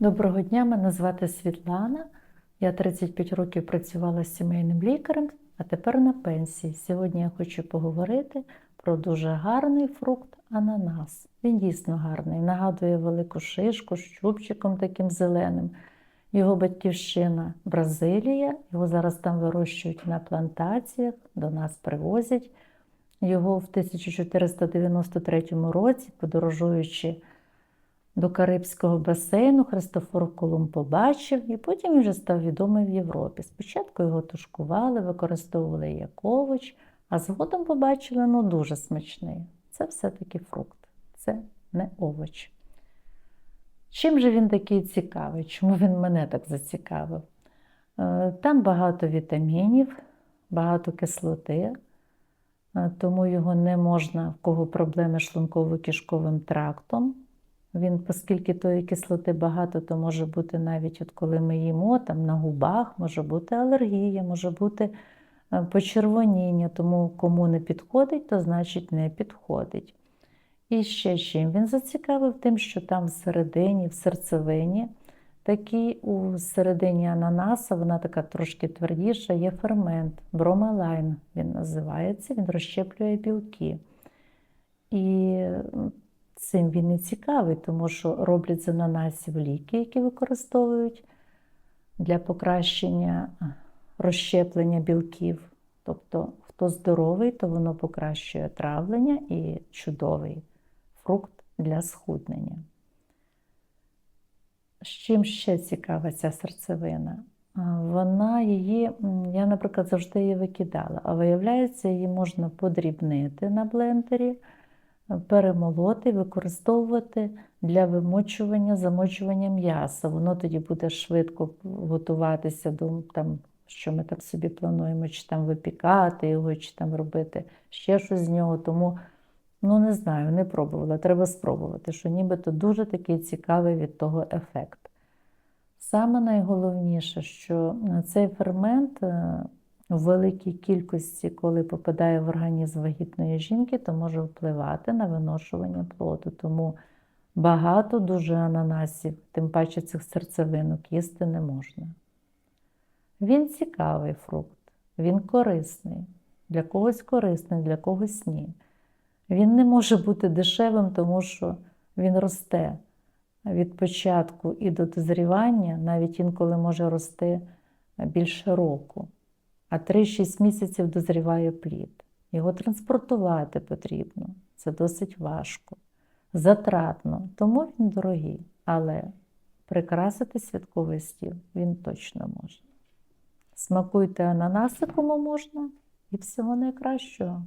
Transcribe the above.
Доброго дня, мене звати Світлана. Я 35 років працювала сімейним лікарем, а тепер на пенсії. Сьогодні я хочу поговорити про дуже гарний фрукт ананас. Він дійсно гарний, нагадує велику шишку з чубчиком таким зеленим. Його батьківщина Бразилія, його зараз там вирощують на плантаціях, до нас привозять. Його в 1493 році, подорожуючи до Карибського басейну, Христофор Колумб побачив, і потім вже став відомий в Європі. Спочатку його тушкували, використовували як овоч, а згодом побачили, ну дуже смачний. Це все-таки фрукт, це не овоч. Чим же він такий цікавий? Чому він мене так зацікавив? Е, Там багато вітамінів, багато кислоти, е, тому його не можна, в кого проблеми з шлунково-кишковим трактом. Він, оскільки тої кислоти багато, то може бути навіть от коли ми їмо, там на губах може бути алергія, може бути е, почервоніння, тому кому не підходить, то значить не підходить. І ще чим він зацікавив тим, що там всередині, в серцевині, такий у середині ананаса, вона така трошки твердіша, є фермент, бромелайн він називається, він розщеплює білки. І цим він і цікавий, тому що роблять з ананасів ліки, які використовують для покращення розщеплення білків. Тобто, хто здоровий, то воно покращує травлення і чудовий фрукт для схуднення. З чим ще цікава ця серцевина? Вона її, я, наприклад, завжди її викидала, а виявляється, її можна подрібнити на блендері, перемолоти, використовувати для вимочування, замочування м'яса. Воно тоді буде швидко готуватися до там, що ми там собі плануємо, чи там випікати його, чи там робити ще щось з нього. Тому, ну не знаю, не пробувала. Треба спробувати, що нібито дуже такий цікавий від того ефект. Саме найголовніше, що цей фермент у великій кількості, коли попадає в організм вагітної жінки, то може впливати на виношування плоду. Тому багато дуже ананасів, тим паче цих серцевинок, їсти не можна. Він цікавий фрукт, він корисний. Для когось корисний, для когось ні. Він не може бути дешевим, тому що він росте від початку і до дозрівання, навіть інколи може рости більше року. А 3-6 місяців дозріває плід. Його транспортувати потрібно. Це досить важко, затратно, тому він дорогий. Але прикрасити святковий стіл він точно може. Смакуйте ананаси, кому можна і всього найкращого.